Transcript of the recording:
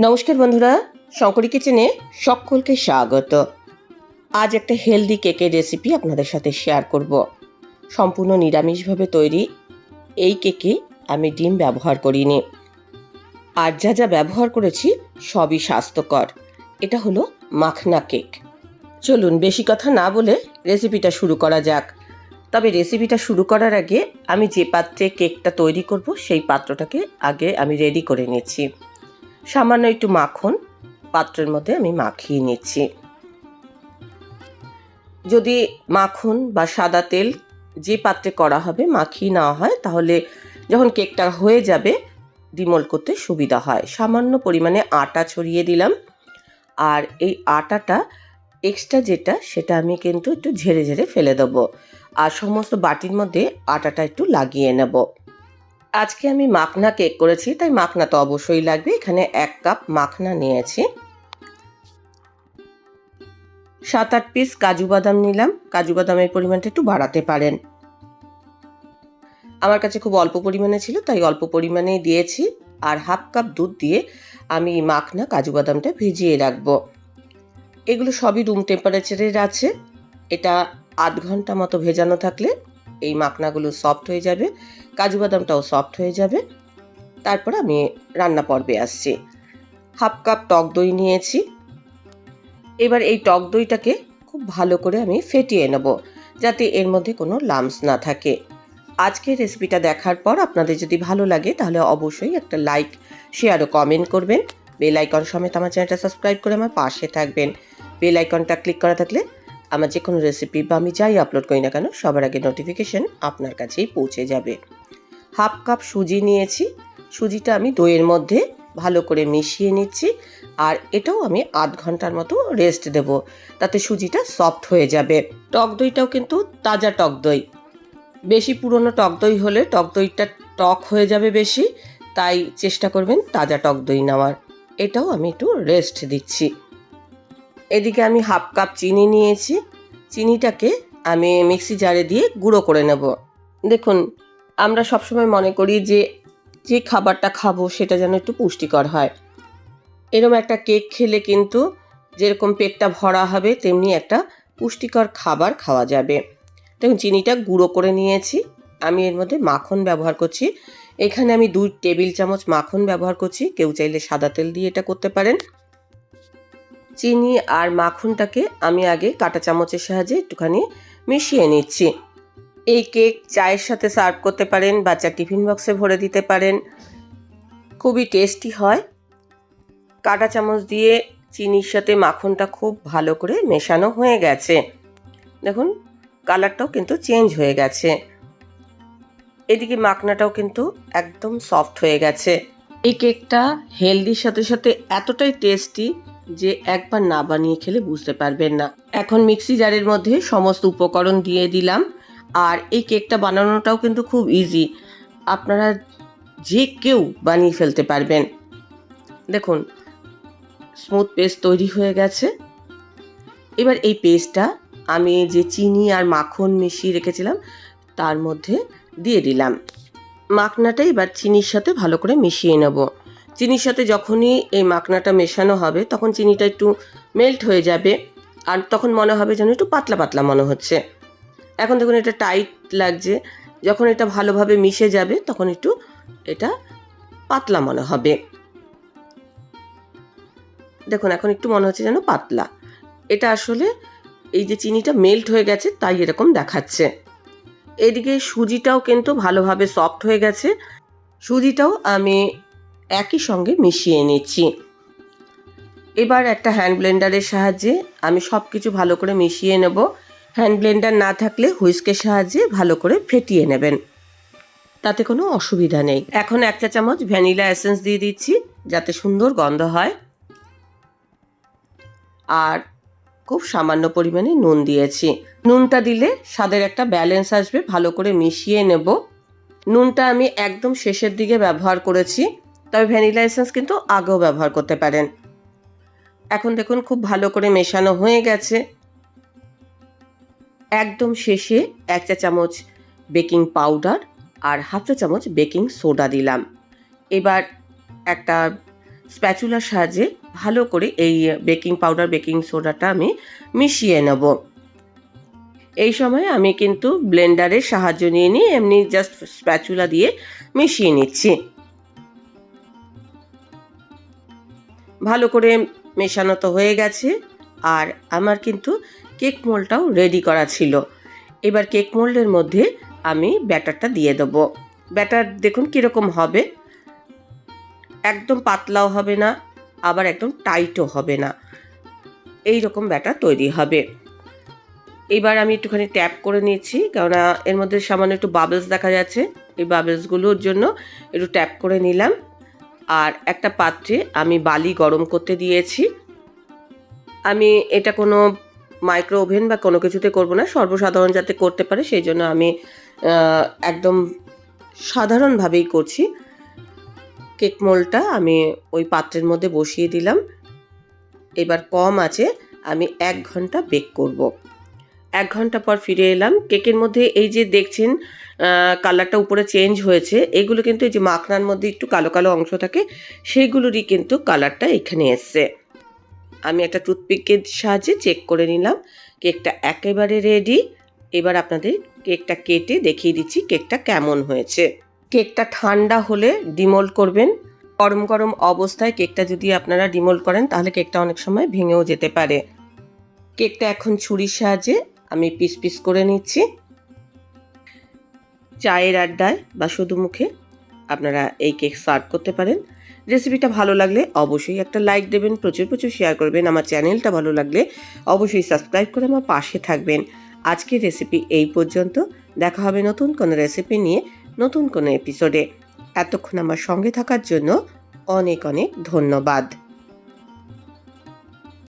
নমস্কার বন্ধুরা, শঙ্করী কিচেনে সকলকে স্বাগত। আজ একটা হেলদি কেকের রেসিপি আপনাদের সাথে শেয়ার করব। সম্পূর্ণ নিরামিষভাবে তৈরি এই কেকে আমি ডিম ব্যবহার করিনি। আর যা যা ব্যবহার করেছি সবই স্বাস্থ্যকর। এটা হলো মাখনা কেক চলুন বেশি কথা না বলে রেসিপিটা শুরু করা যাক। তবে রেসিপিটা শুরু করার আগে আমি যে পাত্রে কেকটা তৈরি করব, সেই পাত্রটাকে আগে আমি রেডি করে নিচ্ছি। সামান্য একটু মাখন, পাত্রের মধ্যে আমি মাখিয়ে নিচ্ছি। যদি মাখন বা সাদা তেল যে পাত্রে করা হবে, মাখিয়ে নেওয়া হয়, তাহলে যখন কেকটা হয়ে যাবে ডিমল করতে সুবিধা হয়। সামান্য পরিমাণে আটা ছড়িয়ে দিলাম। আর এই আটাটা এক্সট্রা যেটা, সেটা আমি কিন্তু একটু ঝেড়ে ঝেড়ে ফেলে দেবো। আর সমস্ত বাটির মধ্যে আটাটা একটু লাগিয়ে নেব। আজকে আমি মাখনা কেক করেছি, তাই মাখনা তো অবশ্যই লাগবে। এখানে এক কাপ মাখনা নিয়েছি। সাত আট পিস কাজু বাদাম নিলাম। কাজু বাদামের পরিমাণটা একটু বাড়াতে পারেন। আমার কাছে খুব অল্প পরিমাণে ছিল, তাই অল্প পরিমাণেই দিয়েছি। আর হাফ কাপ দুধ দিয়ে আমি মাখনা কাজু বাদামটা ভিজিয়ে রাখব। এগুলো সবই রুম টেম্পারেচারের আছে। এটা আধ ঘণ্টা মতো ভেজানো থাকলে এই মাখনাগুলো সফট হয়ে যাবে, কাজু বাদামটাও সফট হয়ে যাবে। তারপর আমি রান্না পর্বে আসছি। হাফ কাপ টক দই নিয়েছি। এবার এই টক দইটাকে খুব ভালো করে আমি ফেটিয়ে নেব, যাতে এর মধ্যে কোনো লামস না থাকে। আজকের রেসিপিটা দেখার পর আপনাদের যদি ভালো লাগে, তাহলে অবশ্যই একটা লাইক শেয়ার ও কমেন্ট করবেন। বেল আইকন সমেত আমার চ্যানেলটা সাবস্ক্রাইব করে আমার পাশে থাকবেন। বেল আইকনটা ক্লিক করা থাকলে আমার যে কোনো রেসিপি বা আমি যাই আপলোড করি না কেন, সবার আগে নোটিফিকেশন আপনার কাছেই পৌঁছে যাবে। হাফ কাপ সুজি নিয়েছি। সুজিটা আমি দইয়ের মধ্যে ভালো করে মিশিয়ে নিচ্ছি আর এটাও আমি আধ ঘণ্টার মতো রেস্ট দেব। তাতে সুজিটা সফট হয়ে যাবে। টক দইটাও কিন্তু তাজা টক দই। বেশি পুরনো টক দই হলে টক দইটা টক হয়ে যাবে বেশি, তাই চেষ্টা করবেন তাজা টক দই নেওয়ার। এটাও আমি একটু রেস্ট দিচ্ছি। এদিকে আমি হাফ কাপ চিনি নিয়েছি। চিনিটাকে আমি মিক্সি জারে দিয়ে গুঁড়ো করে নেব। দেখুন, আমরা সবসময় মনে করি যে যে খাবারটা খাব সেটা যেন একটু পুষ্টিকর হয়। এরম একটা কেক খেলে কিন্তু যেরকম পেটটা ভরা হবে, তেমনি একটা পুষ্টিকর খাবার খাওয়া যাবে। দেখুন, চিনিটা গুঁড়ো করে নিয়েছি। আমি এর মধ্যে মাখন ব্যবহার করছি। এখানে আমি দুই টেবিল চামচ মাখন ব্যবহার করছি। কেউ চাইলে সাদা তেল দিয়ে এটা করতে পারেন। চিনি আর মাখনটাকে আমি আগে কাঁটা চামচের সাহায্যে একটুখানি মিশিয়ে নিচ্ছি। এই কেক চায়ের সাথে সার্ভ করতে পারেন বাচ্চা টিফিন বক্সে ভরে দিতে পারেন। খুবই টেস্টি হয়। কাঁটা চামচ দিয়ে চিনির সাথে মাখনটা খুব ভালো করে মেশানো হয়ে গেছে। দেখুন, কালারটাও কিন্তু চেঞ্জ হয়ে গেছে। এদিকে মাখনাটাও কিন্তু একদম সফট হয়ে গেছে। এই কেকটা হেলদির সাথে সাথে এতটাই টেস্টি যে একবার না বানিয়ে খেলে বুঝতে পারবেন না। এখন মিক্সি জারের মধ্যে সমস্ত উপকরণ দিয়ে দিলাম। আর এই কেকটা বানানোটাও কিন্তু খুব ইজি আপনারা যে কেউ বানিয়ে ফেলতে পারবেন। দেখুন স্মুথ পেস্ট তৈরি হয়ে গেছে। এবার এই পেস্টটা আমি যে চিনি আর মাখন মিশিয়ে রেখেছিলাম, তার মধ্যে দিয়ে দিলাম। মাখনাটা এবার চিনির সাথে ভালো করে মিশিয়ে নেব। চিনির সাথে যখনই এই মাখনাটা মেশানো হবে, তখন চিনিটা একটু মেল্ট হয়ে যাবে। আর তখন মনে হবে যেন একটু পাতলা পাতলা মনে হচ্ছে। এখন দেখুন এটা টাইট লাগছে। যখন এটা ভালোভাবে মিশে যাবে, তখন একটু এটা পাতলা মনে হবে। দেখুন, এখন একটু মনে হচ্ছে যেন পাতলা। এটা আসলে এই যে চিনিটা মেল্ট হয়ে গেছে, তাই এরকম দেখাচ্ছে। এদিকে সুজিটাও কিন্তু ভালোভাবে সফট হয়ে গেছে। সুজিটাও আমি একই সঙ্গে মিশিয়ে নিচ্ছি। এবার একটা হ্যান্ড ব্লেন্ডারের সাহায্যে আমি সব কিছু ভালো করে মিশিয়ে নেব। হ্যান্ড ব্লেন্ডার না থাকলে হুইস্কের সাহায্যে ভালো করে ফেটিয়ে নেবেন। তাতে কোনো অসুবিধা নেই। এখন এক চা চামচ ভ্যানিলা এসেন্স দিয়ে দিচ্ছি, যাতে সুন্দর গন্ধ হয়। আর খুব সামান্য পরিমাণে নুন দিয়েছি। নুনটা দিলে স্বাদের একটা ব্যালেন্স আসবে, ভালো করে মিশিয়ে নেব। নুনটা আমি একদম শেষের দিকে ব্যবহার করেছি। তবে ভ্যানিলা এসেন্স কিন্তু আগেও ব্যবহার করতে পারেন। এখন দেখুন খুব ভালো করে মেশানো হয়ে গেছে। একদম শেষে এক চা চামচ বেকিং পাউডার আর হাফ চা চামচ বেকিং সোডা দিলাম। এবার একটা স্প্যাচুলার সাহায্যে ভালো করে এই বেকিং পাউডার, বেকিং সোডাটা আমি মিশিয়ে নেব। এই সময় আমি কিন্তু ব্লেন্ডারের সাহায্য নিয়ে নিই এমনি জাস্ট স্প্যাচুলা দিয়ে মিশিয়ে নিচ্ছি। ভালো করে মেশানো তো হয়ে গেছে। আর আমার কিন্তু কেক মোল্ডটাও রেডি করা ছিল। এবার কেক মোল্ডের মধ্যে আমি ব্যাটারটা দিয়ে দেবো। ব্যাটার দেখুন কীরকম হবে। একদম পাতলাও হবে না, আবার একদম টাইটও হবে না। এই রকম ব্যাটার তৈরি হবে। এবার আমি একটুখানি ট্যাপ করে নিয়েছি কেননা এর মধ্যে সামান্য একটু বাবলস দেখা যাচ্ছে। এই বাবলসগুলোর জন্য একটু ট্যাপ করে নিলাম। আর একটা পাত্রে আমি বালি গরম করতে দিয়েছি। আমি এটা কোনো মাইক্রো ওভেন বা কোনো কিছুতে করব না, সর্বসাধারণ যাতে করতে পারে, সেই জন্য আমি একদম সাধারণভাবেই করছি। কেক মোলটা আমি ওই পাত্রের মধ্যে বসিয়ে দিলাম। এবার কম আছে, আমি এক ঘণ্টা বেক করব। এক ঘণ্টা পর ফিরে এলাম। কেকের মধ্যে এই যে দেখছেন কালারটা উপরে চেঞ্জ হয়েছে, এগুলো কিন্তু এই যে মাখনার মধ্যে একটু কালো কালো অংশ থাকে, সেইগুলোরই কিন্তু কালারটা এখানে এসছে। আমি একটা টুথপিকের সাহায্যে চেক করে নিলাম। কেকটা একেবারে রেডি এবার আপনাদের কেকটা কেটে দেখিয়ে দিচ্ছি কেকটা কেমন হয়েছে। কেকটা ঠান্ডা হলে ডিমোল্ড করবেন। গরম গরম অবস্থায় কেকটা যদি আপনারা ডিমোল্ড করেন, তাহলে কেকটা অনেক সময় ভেঙেও যেতে পারে। কেকটা এখন ছুরির সাহায্যে আমি পিস পিস করে নিচ্ছি। চায়ের আড্ডায় বা শুধু মুখে আপনারা এই কেক সার্ভ করতে পারেন। রেসিপিটা ভালো লাগলে অবশ্যই একটা লাইক দেবেন, প্রচুর প্রচুর শেয়ার করবেন। আমার চ্যানেলটা ভালো লাগলে অবশ্যই সাবস্ক্রাইব করে আমার পাশে থাকবেন। আজকের রেসিপি এই পর্যন্ত। দেখা হবে নতুন কোনো রেসিপি নিয়ে নতুন কোনো এপিসোডে এতক্ষণ আমার সঙ্গে থাকার জন্য অনেক অনেক ধন্যবাদ।